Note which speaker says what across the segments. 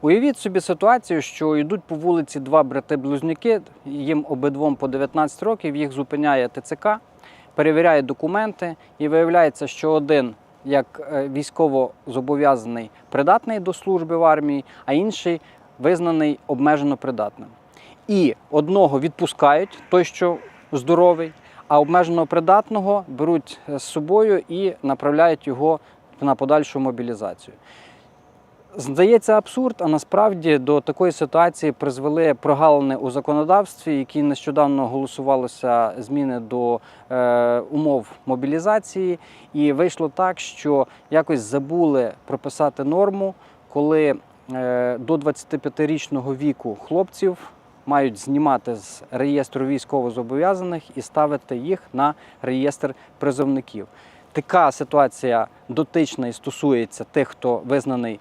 Speaker 1: Уявіть собі ситуацію, що йдуть по вулиці два брати-близнюки, їм обидвом по 19 років, їх зупиняє ТЦК, перевіряє документи і виявляється, що один як е, військово зобов'язаний придатний до служби в армії, а інший визнаний обмежено придатним. І одного відпускають, той, що здоровий, а обмежено придатного беруть е, з собою і направляють його на подальшу мобілізацію. Здається абсурд, а насправді до такої ситуації призвели прогалини у законодавстві, які нещодавно голосувалися зміни до е, умов мобілізації, і вийшло так, що якось забули прописати норму, коли е, до 25-річного віку хлопців мають знімати з реєстру військовозобов'язаних і ставити їх на реєстр призовників. Така ситуація дотична і стосується тих, хто визнаний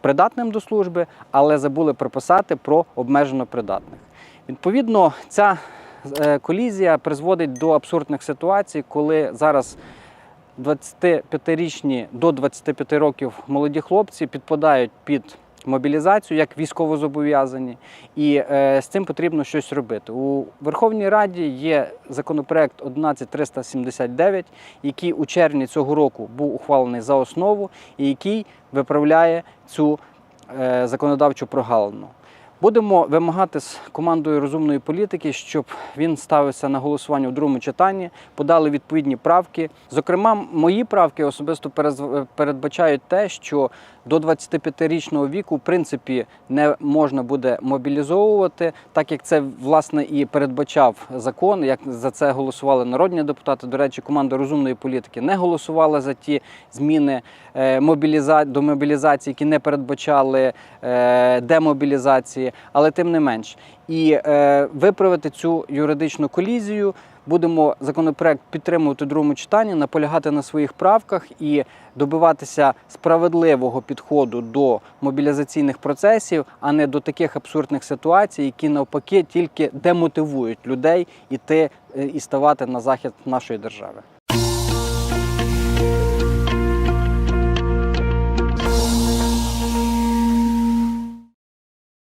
Speaker 1: придатним до служби, але забули прописати про обмежено придатних. Відповідно, ця е, колізія призводить до абсурдних ситуацій, коли зараз 25-річні до 25 років молоді хлопці підпадають під мобілізацію як військовозобов'язані, і е, з цим потрібно щось робити. У Верховній Раді є законопроект 11379, який у червні цього року був ухвалений за основу, і який виправляє цю е, законодавчу прогалину. Будемо вимагати з командою розумної політики, щоб він ставився на голосування у другому читанні, подали відповідні правки. Зокрема, мої правки особисто передбачають те, що до 25-річного віку, в принципі, не можна буде мобілізовувати, так як це власне і передбачав закон. Як за це голосували народні депутати. До речі, команда розумної політики не голосувала за ті зміни е, до мобілізації, які не передбачали е, але тим не менш. І е, виправити цю юридичну колізію. Будемо законопроект підтримувати в другому читанні, наполягати на своїх правках і добиватися справедливого підходу до мобілізаційних процесів, а не до таких абсурдних ситуацій, які навпаки тільки демотивують людей іти е, і ставати на захист нашої держави.